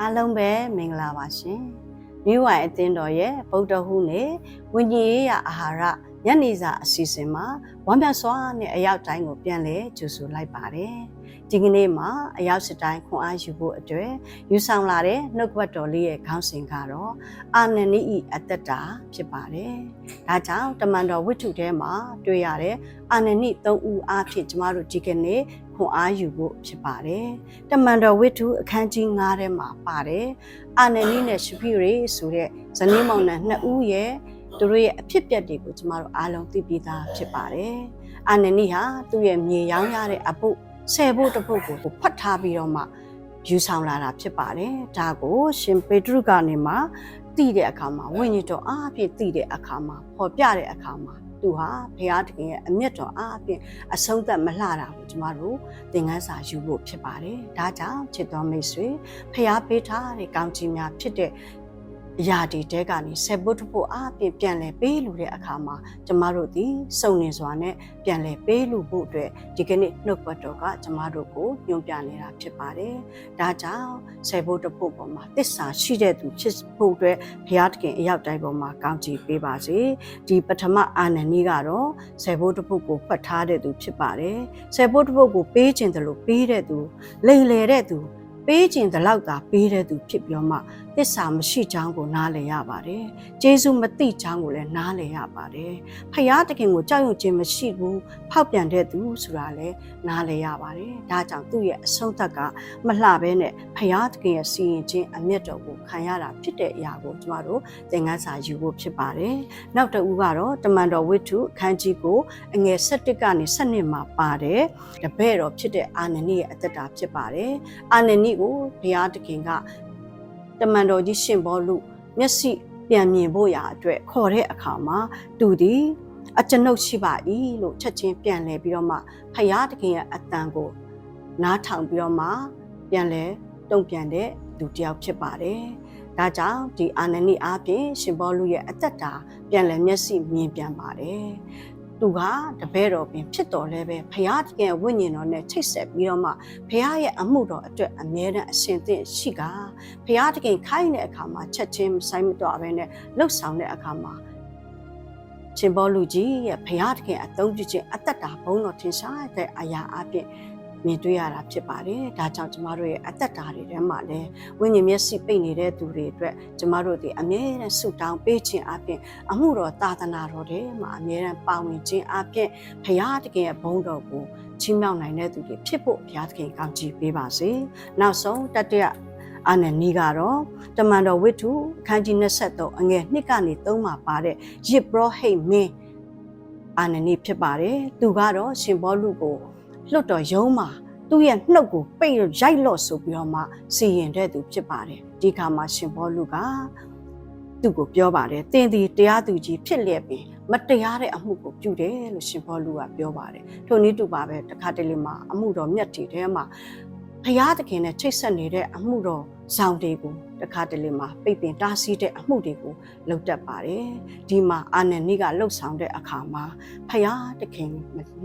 အားလုံးပဲမင်္ဂလာပါရှင်မြဝိုင်အသင်းတော်ရဲ့ဗုဒ္ဓဟူးနဲ့ဝိညာဉ်ရေးရအာဟာရ ညနေစာအစီအစဉ်မှာဝမ်းမြောက်စွာနဲ့အရောက်တိုင်းကိုပြန်လဲကြိုဆိုလိုက်ပါတယ်ဒီကနေ့မှာအရောက်စတိုင်းခွန်အားယူဖို့အတွက်ယူဆောင်လာတဲ့နှုတ်ကပတ်တော်လေးရဲ့ခေါင်းစဉ်ကတော့အာနနိဤအတ္တတာဖြစ်ပါတယ်ဒါကြောင့်တမန်တော်ဝိတ္ထုထဲမှာတွေ့ရတဲ့အာနနိ၃ဦးအားဖြင့်ကျမတို့ဒီကနေ့ခွန်အားယူဖို့ဖြစ်ပါတယ်တမန်တော်ဝိတ္ထုအခန်းကြီး9ထဲမှာပါတယ်အာနနိနဲ့ရှဖိရေဆိုတဲ့ဇနီးမောင်နှံနှစ်ဦးရဲ့ သူတို့ရဲ့အဖြစ်အပျက်တွေကိုကျမတို့အားလုံးသိပြီးသားဖြစ်ပါတယ်အာနနိဟာသူ့ရဲ့မြေရောင်းရတဲ့အပုတ်ဆယ်ဖို့တစ်ပုတ်ကိုဖတ်ထားပြီးတော့မှယူဆောင်လာတာဖြစ်ပါတယ်ဒါကိုရှင်ပေတရုကနေမှတည်တဲ့အခါမှာဝိညာဉ်တော်အားဖြင့်တည်တဲ့အခါမှာပေါ်ပြတဲ့အခါမှာသူဟာဘုရားတခင်ရဲ့အမျက်တော်အားဖြင့်အဆုံးသတ်မလှတာကိုကျမတို့သင်ခန်းစာယူဖို့ဖြစ်ပါတယ်ဒါကြောင့်ချစ်တော်မိတ်ဆွေဘုရားပေးထားတဲ့ကောင်းချီးများဖြစ်တဲ့ အရာတွေတဲကနေဆက်ပုတ်ဖို့အားဖြင့်ပြန်လဲပေးလူတဲ့အခါမှာကျမတို့ဒီစုံနေစွာနဲ့ပြန်လဲပေးလူဖို့အတွက်ဒီကနေ့နှုတ်ပတ်တော်ကကျမတို့ကိုညွှန်ပြနေတာဖြစ်ပါတယ်။ဒါကြောင့်ဆက်ပုတ်တဖို့ပေါ်မှာတစ္ဆာရှိတဲ့သူဖြစ်ဖို့အတွက်ဘုရားသခင်အရောက်တိုင်းပေါ်မှာကောင်းချီးပေးပါစေ။ဒီပထမအာနန်ကြီးကတော့ဆက်ပုတ်တဖို့ကိုဖတ်ထားတဲ့သူဖြစ်ပါတယ်။ဆက်ပုတ်တဖို့ကိုပေးခြင်းတယ်လို့ပေးတဲ့သူလိန်လေတဲ့သူပေးခြင်းတလောက်သာပေးတဲ့သူဖြစ်ပြောမှ တစ္ဆာမရှိချောင်းကိုနားလည်ရပါတယ်။ဂျေဇုမသိချောင်းကိုလည်းနားလည်ရပါတယ်။ဖယားတခင်ကိုကြောက်ရွံ့ခြင်းမရှိဘူးဖောက်ပြန်တဲ့သူဆိုတာလည်းနားလည်ရပါတယ်။ဒါကြောင့်သူ့ရဲ့အဆုံးသက်ကမလှဘဲနဲ့ဖယားတခင်ရဲ့စီရင်ခြင်းအမျက်တော်ကိုခံရတာဖြစ်တဲ့အရာကိုကျမတို့သင်ခန်းစာယူဖို့ဖြစ်ပါတယ်။နောက်တစ်ဦးကတော့တမန်တော်ဝိတ္ထုအခန်းကြီးကိုအငယ်7ကနေ7မှာပါတယ်။တပည့်တော်ဖြစ်တဲ့အာနနိရဲ့အသက်တာဖြစ်ပါတယ်။အာနနိကိုဘုရားတခင်က တမန်တော်ကြီးရှင်ဘောလူမျက်စိပြန်မြင်ဖို့ရာအတွက်ခေါ်တဲ့အခါမှာသူဒီအကျွန်ုပ်ရှိပါ၏လို့ချက်ချင်းပြန်လဲပြီးတော့မှဖယားတခင်ရဲ့အတန်ကိုနားထောင်ပြီးတော့မှပြန်လဲတုံ့ပြန်တဲ့လူတစ်ယောက်ဖြစ်ပါတယ်။ဒါကြောင့်ဒီအာနနိအားဖြင့်ရှင်ဘောလူရဲ့အသက်တာပြန်လဲမျက်စိမြင်ပြန်ပါတယ်။ သူကတပည့်တော်ပင်ဖြစ်တော်လဲပဲဖရာတကယ်ဝိညာဉ်တော်နဲ့ချိတ်ဆက်ပြီးတော့မှဖရာရဲ့အမှုတော်အတွက်အမြဲတမ်းအစဉ်သင့်ရှိကဖရာတကယ်ခိုင်းတဲ့အခါမှာချက်ချင်းဆိုင်မတော်ဘဲနဲ့လှုပ်ဆောင်တဲ့အခါမှာရှင်ဘောလူကြီးရဲ့ဖရာတကယ်အသုံးပြုခြင်းအသက်တာဘုံတော်ထင်ရှားတဲ့အရာအပြင် မြင်တွေ့ရတာဖြစ်ပါတယ်။ဒါကြောင့်ကျမတို့ရဲ့အသက်တာတွေထဲမှာလည်းဝိညာဉ်မျက်စိပိတ်နေတဲ့သူတွေအတွက်ကျမတို့ဒီအမြဲတမ်းဆုတောင်းပေးခြင်းအပြင်အမှုတော်သာသနာတော်တွေမှာအမြဲတမ်းပါဝင်ခြင်းအပြင်ဘုရားတခင်ရဲ့ဘုန်းတော်ကိုချီးမြှောက်နိုင်တဲ့သူတွေဖြစ်ဖို့ဘုရားသခင်ကောင်းချီးပေးပါစေ။နောက်ဆုံးတတိယအာနနီကတော့တမန်တော်ဝိတ္ထုအခန်းကြီး23အငယ်1ကနေ3မှာပါတဲ့ယစ်ဘရဟိတ်မင်းအာနနီဖြစ်ပါတယ်။သူကတော့ရှင်ဘောလူကို လွတ်တော်ရုံးမှာသူ့ရဲ့နှုတ်ကိုပိတ်ရိုက်လော့ဆိုပြီးတော့မှစီရင်တဲ့သူဖြစ်ပါတယ်ဒီခါမှာရှင်ဘောလူကသူ့ကိုပြောပါတယ်တင်းဒီတရားသူကြီးဖြစ်လျက်ပင်မတရားတဲ့အမှုကိုပြုတယ်လို့ရှင်ဘောလူကပြောပါတယ်ထို့နည်းတူပါပဲတခါတလေမှာအမှုတော်မြတ်တီထဲမှာဖရာသခင်နဲ့ချိတ်ဆက်နေတဲ့အမှုတော် ဇောင်တွေကိုတခါတလေမှာပိတ်ပင်တားဆီးတဲ့အမှုတွေကိုလုပ်တတ်ပါတယ်ဒီမှာအာနန်နိကလှုပ်ဆောင်တဲ့အခါမှာဖရာသခင်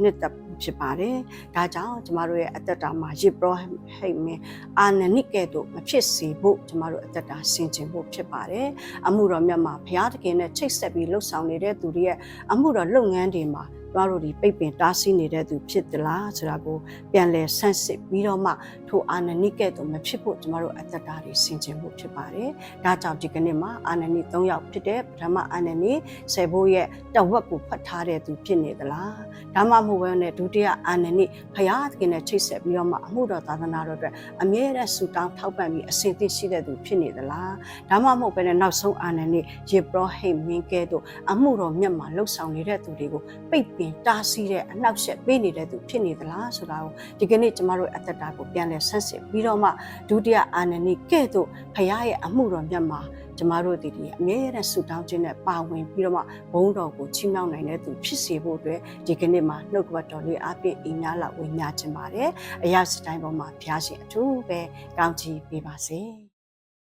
နှစ်သက်ဖြစ်ပါတယ်ဒါကြောင့်ကျမတို့ရဲ့အသက်တာမှာယေဘရဟိတ်မင်းအာနန်နိကဲ့သို့မဖြစ်စေဖို့ကျမတို့အသက်တာဆင်ခြင်ဖို့ဖြစ်ပါတယ်အမှုတော်မြတ်မှာဖရာသခင်နဲ့ချိတ်ဆက်ပြီးလှုပ်ဆောင်နေတဲ့သူတွေရဲ့အမှုတော်လုပ်ငန်းတွေမှာကျမတို့ဒီပိတ်ပင်တားဆီးနေတဲ့သူဖြစ်သလားဆိုတာကိုပြန်လည်ဆန်းစစ်ပြီးတော့မှထိုအာနနိကဲ့သို့မဖြစ်ဖို့ကျမတို့အသက်တာတွေဆင်ခြင်ဖို့ဖြစ်ပါတယ်။ဒါကြောင့်ဒီကနေ့မှာအာနနိ၃ယောက်ဖြစ်တဲ့ပထမအာနနိဆယ်ဘိုးရဲ့တဝက်ကိုဖတ်ထားတဲ့သူဖြစ်နေသလား။ဒါမှမဟုတ်ဘဲနဲ့ဒုတိယအာနနိဖယားသခင်နဲ့ချိတ်ဆက်ပြီးတော့မှအမှုတော်သာသနာတော်အတွက်အမြဲတမ်းဆူတောင်းထောက်ပံ့ပြီးအစဉ်သင့်ရှိတဲ့သူဖြစ်နေသလား။ဒါမှမဟုတ်ဘဲနဲ့နောက်ဆုံးအာနနိယေဘရဟိမင်းကဲ့သို့အမှုတော်မြတ်မှာလှုပ်ဆောင်နေတဲ့သူတွေကိုပိတ်ပင်တားဆီးတဲ့အနှောက်အယှက်ပေးနေတဲ့သူဖြစ်နေသလားဆိုတာကိုဒီကနေ့ကျမတို့အသက်တာကိုပြန်လည်ဆန်းစစ်ပြီးတော့မှဒုတိယအာနနိကဲ့သို့ဖခင်ရဲ့အမှုတော်မြတ်မှာကျမတို့ဒီဒီအမြဲတမ်းဆုတောင်းခြင်းနဲ့ပါဝင်ပြီးတော့မှဘုန်းတော်ကိုချီးမြှောက်နိုင်တဲ့သူဖြစ်စေဖို့အတွက်ဒီကနေ့မှာနှုတ်ကပတ်တော်လေးအပြည့်အများလောက်ဝေမျှခြင်းပါတယ်အရာစတိုင်းပေါ်မှာဘုရားရှင်အထူးပဲကောင်းချီးပေးပါစေ